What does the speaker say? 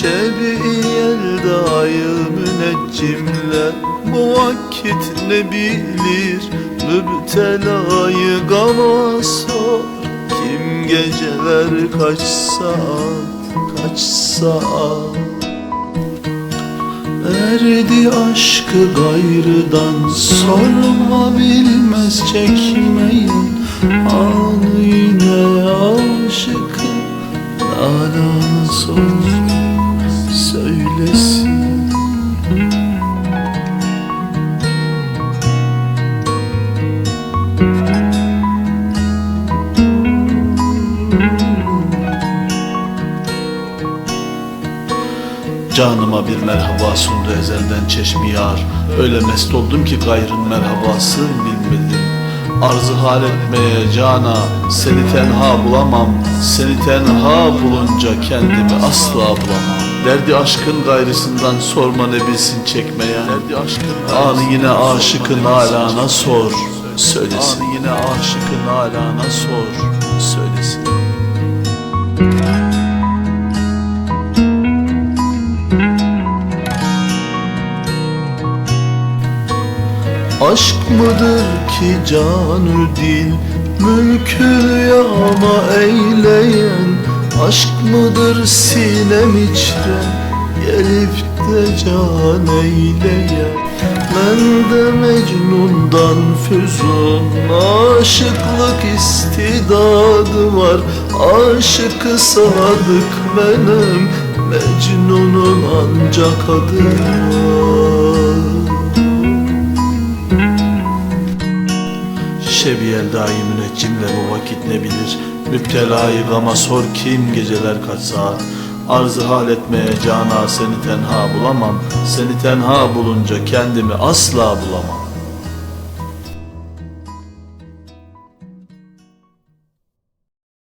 Şebi yeldayı müneccimler Bu vakit ne bilir Mübtelayı gama sor Kim geceler kaç saat Kaç saat? Erdi aşkı gayrıdan Sorma bilmez çekmeyin. Anı yine Canıma bir merhaba sundu ezelden çeşmi yar. Öyle mest oldum ki gayrın merhabasın bilmedim. Arzı hal etmeye cana Seni tenha bulamam. Seni tenha bulunca kendimi asla bulamam. Derdi aşkın gayrısından sorma ne bilsin çekmeye. Derdi aşkın Anı yine aşıkın alana sor. Söylesin. Anı yine aşıkın alana sor. Söylesin Aşk mıdır ki canı dil Mülkü yağma eyleyen Aşk mıdır? Sinem içre Gelip de can eyleyen. Ben de Mecnun'dan füzun Aşıklık istidadı var. Aşıkı sadık benim Mecnun'un ancak adı var Şebiyel dahi müneccimle bu vakit ne bilir? Müptelayı gama sor kim geceler kaç saat? Arzı hal etmeye cana seni tenha bulamam. Seni tenha bulunca kendimi asla bulamam